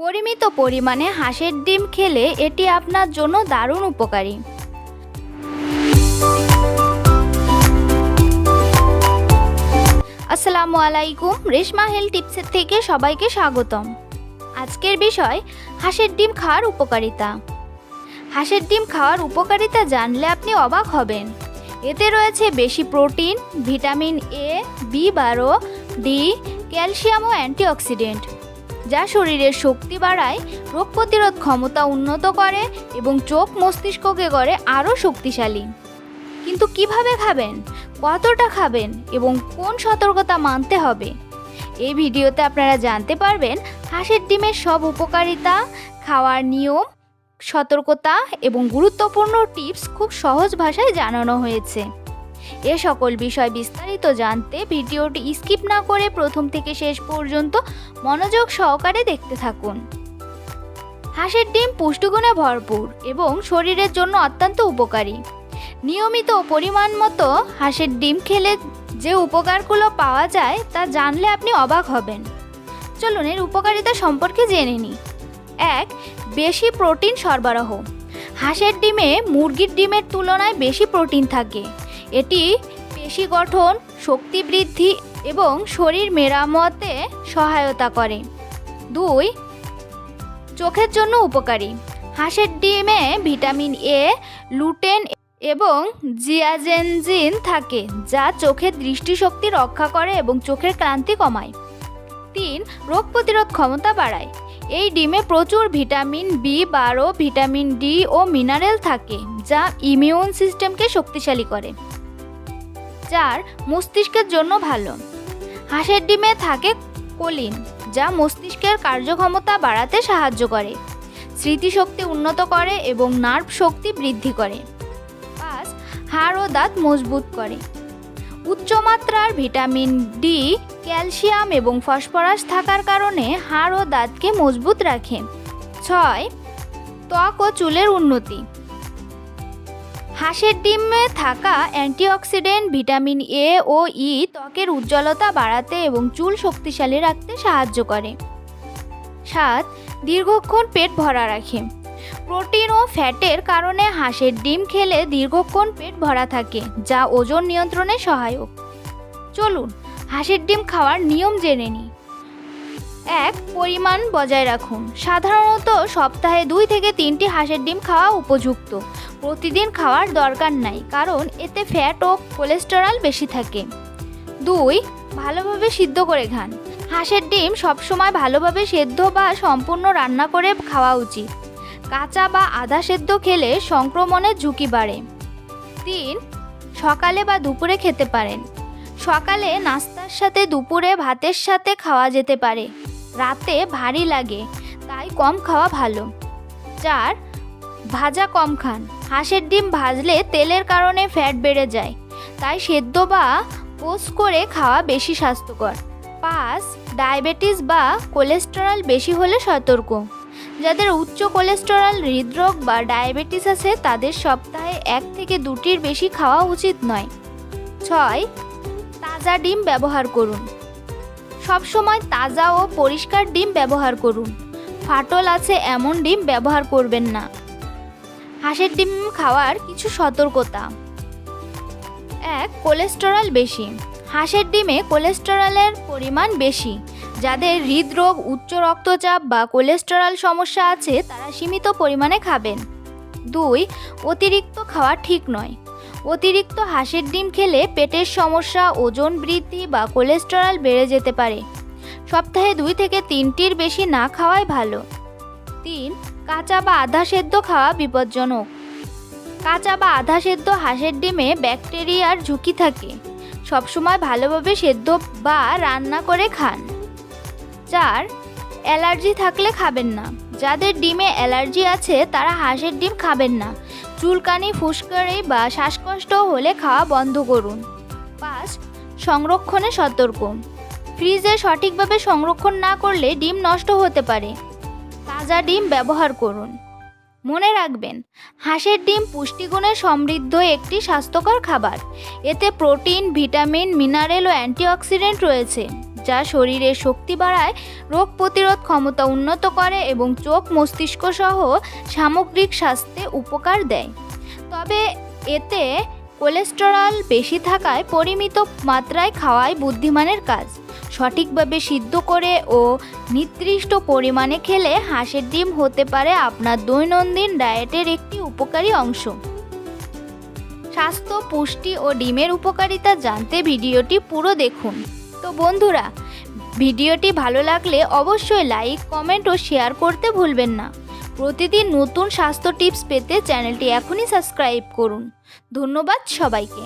পরিমিত পরিমাণে হাঁসের ডিম খেলে এটি আপনার জন্য দারুণ উপকারী। আসসালামু আলাইকুম, রেশমা হেলথ টিপসের থেকে সবাইকে স্বাগতম। আজকের বিষয়, হাঁসের ডিম খাওয়ার উপকারিতা। হাঁসের ডিম খাওয়ার উপকারিতা জানলে আপনি অবাক হবেন। এতে রয়েছে বেশি প্রোটিন, ভিটামিন এ বি বারো ডি ক্যালসিয়াম ও অ্যান্টিঅক্সিডেন্ট। যা শরীরের শক্তি বাড়ায়, রোগ প্রতিরোধ ক্ষমতা উন্নত করে এবং চোখ মস্তিষ্ককে করে আরও শক্তিশালী। কিন্তু কীভাবে খাবেন? কতটা খাবেন? এবং কোন সতর্কতা মানতে হবে? এই ভিডিওতে আপনারা জানতে পারবেন হাঁসের ডিমের সব উপকারিতা, খাওয়ার নিয়ম, সতর্কতা এবং গুরুত্বপূর্ণ টিপস খুব সহজ ভাষায় জানানো হয়েছে। এ সকল বিষয় বিস্তারিত জানতে ভিডিওটি স্কিপ না করে প্রথম থেকে শেষ পর্যন্ত মনোযোগ সহকারে দেখতে থাকুন। হাঁসের ডিম পুষ্টিগুণে ভরপুর এবং শরীরের জন্য অত্যন্ত উপকারী। নিয়মিত পরিমাণ মতো হাঁসের ডিম খেলে যে উপকারগুলো পাওয়া যায় তা জানলে আপনি অবাক হবেন। চলুন এর উপকারিতা সম্পর্কে জেনে নিই। এক, বেশি প্রোটিন সরবরাহ। হাঁসের ডিমে মুরগির ডিমের তুলনায় বেশি প্রোটিন থাকে। এটি পেশি গঠন, শক্তি বৃদ্ধি এবং শরীর মেরামতে সহায়তা করে। দুই, চোখের জন্য উপকারী। হাঁসের ডিমে ভিটামিন এ, লুটেন এবং জিয়াজেনজিন থাকে, যা চোখের দৃষ্টিশক্তি রক্ষা করে এবং চোখের ক্লান্তি কমায়। তিন, রোগ প্রতিরোধ ক্ষমতা বাড়ায়। এই ডিমে প্রচুর ভিটামিন বি বারো, ভিটামিন ডি ও মিনারেল থাকে, যা ইমিউন সিস্টেমকে শক্তিশালী করে। চার মস্তিষ্কের জন্য ভালো। হাঁসের ডিমে থাকে কোলিন, যা মস্তিষ্কের কার্যক্ষমতা বাড়াতে সাহায্য করে, স্মৃতিশক্তি উন্নত করে এবং নার্ভ শক্তি বৃদ্ধি করে। পাঁচ, হাড় ও দাঁত মজবুত করে। উচ্চমাত্রার ভিটামিন ডি, ক্যালসিয়াম এবং ফসফরাস থাকার কারণে হাড় ও দাঁতকে মজবুত রাখে। ছয়, ত্বক ও চুলের উন্নতি। হাঁসের ডিমে থাকা অ্যান্টিঅক্সিডেন্ট, ভিটামিন এ ও ই ত্বকের উজ্জ্বলতা বাড়াতে এবং চুল শক্তিশালী রাখতে সাহায্য করে। সাত, দীর্ঘক্ষণ পেট ভরা রাখে। প্রোটিন ও ফ্যাটের কারণে হাঁসের ডিম খেলে দীর্ঘক্ষণ পেট ভরা থাকে, যা ওজন নিয়ন্ত্রণে সহায়ক। চলুন, হাঁসের ডিম খাওয়ার নিয়ম জেনে নিই। এক পরিমাণ বজায় রাখুন। সাধারণত সপ্তাহে দুই থেকে তিনটি হাঁসের ডিম খাওয়া উপযুক্ত। প্রতিদিন খাওয়ার দরকার নাই, কারণ এতে ফ্যাট ও কোলেস্টেরল বেশি থাকে। দুই, ভালোভাবে সিদ্ধ করে খান হাঁসের ডিম সবসময় ভালোভাবে সেদ্ধ বা সম্পূর্ণ রান্না করে খাওয়া উচিত। কাঁচা বা আধা সেদ্ধ খেলে সংক্রমণের ঝুঁকি বাড়ে। তিন, সকালে বা দুপুরে খেতে পারেন। সকালে নাস্তার সাথে দুপুরে ভাতের সাথে খাওয়া যেতে পারে। রাতে ভারী লাগে, তাই কম খাওয়া ভালো। চার, ভাজা কম খান। হাঁসের ডিম ভাজলে তেলের কারণে ফ্যাট বেড়ে যায়, তাই সেদ্ধ বা পোস্ট করে খাওয়া বেশি স্বাস্থ্যকর। পাঁচ, ডায়াবেটিস বা কোলেস্টেরল বেশি হলে সতর্ক। যাদের উচ্চ কোলেস্টেরল, হৃদরোগ বা ডায়াবেটিস আছে, তাদের সপ্তাহে এক থেকে দুটির বেশি খাওয়া উচিত নয়। ছয়, তাজা ডিম ব্যবহার করুন। সবসময় তাজা ও পরিষ্কার ডিম ব্যবহার করুন। ফাটল আছে এমন ডিম ব্যবহার করবেন না। হাঁসের ডিম খাওয়ার কিছু সতর্কতা। এক, কোলেস্টেরল বেশি। হাঁসের ডিমে কোলেস্টেরলের পরিমাণ বেশি। যাদের হৃদরোগ, উচ্চ রক্তচাপ বা কোলেস্টেরল সমস্যা আছে, তারা সীমিত পরিমাণে খাবেন। দুই, অতিরিক্ত খাওয়া ঠিক নয়। অতিরিক্ত হাঁসের ডিম খেলে পেটের সমস্যা, ওজন বৃদ্ধি বা কোলেস্টেরল বেড়ে যেতে পারে। সপ্তাহে দুই থেকে তিনটির বেশি না খাওয়াই ভালো। তিন, কাঁচা বা আধা সেদ্ধ খাওয়া বিপজ্জনক। কাঁচা বা আধা সেদ্ধ হাঁসের ডিমে ব্যাকটেরিয়ার ঝুঁকি থাকে। সবসময় ভালোভাবে সেদ্ধ বা রান্না করে খান। চার, অ্যালার্জি থাকলে খাবেন না। যাদের ডিমে অ্যালার্জি আছে, তারা হাঁসের ডিম খাবেন না। চুলকানি ফুসকারি বা শ্বাসকষ্ট হলে খাওয়া বন্ধ করুন। পাঁচ, সংরক্ষণে সতর্ক। ফ্রিজে সঠিকভাবে সংরক্ষণ না করলে ডিম নষ্ট হতে পারে। তাজা ডিম ব্যবহার করুন। মনে রাখবেন, হাঁসের ডিম পুষ্টিগুণে সমৃদ্ধ একটি স্বাস্থ্যকর খাবার। এতে প্রোটিন, ভিটামিন, মিনারেল ও অ্যান্টিঅক্সিডেন্ট রয়েছে। যা শরীরের শক্তি বাড়ায়, রোগ প্রতিরোধ ক্ষমতা উন্নত করে এবং চোখ মস্তিষ্ক সহ সামগ্রিক স্বাস্থ্যে উপকার দেয়। তবে এতে কোলেস্টেরল বেশি থাকায় পরিমিত মাত্রায় খাওয়াই বুদ্ধিমানের কাজ। সঠিকভাবে সিদ্ধ করে ও নির্দিষ্ট পরিমাণে খেলে হাঁসের ডিম হতে পারে আপনার দৈনন্দিন ডায়েটের একটি উপকারী অংশ। স্বাস্থ্য, পুষ্টি ও ডিমের উপকারিতা জানতে ভিডিওটি পুরো দেখুন। তো বন্ধুরা, ভিডিওটি ভালো লাগলে অবশ্যই লাইক, কমেন্ট ও শেয়ার করতে ভুলবেন না। প্রতিদিন নতুন স্বাস্থ্য টিপস পেতে চ্যানেলটি এখনই সাবস্ক্রাইব করুন। ধন্যবাদ সবাইকে।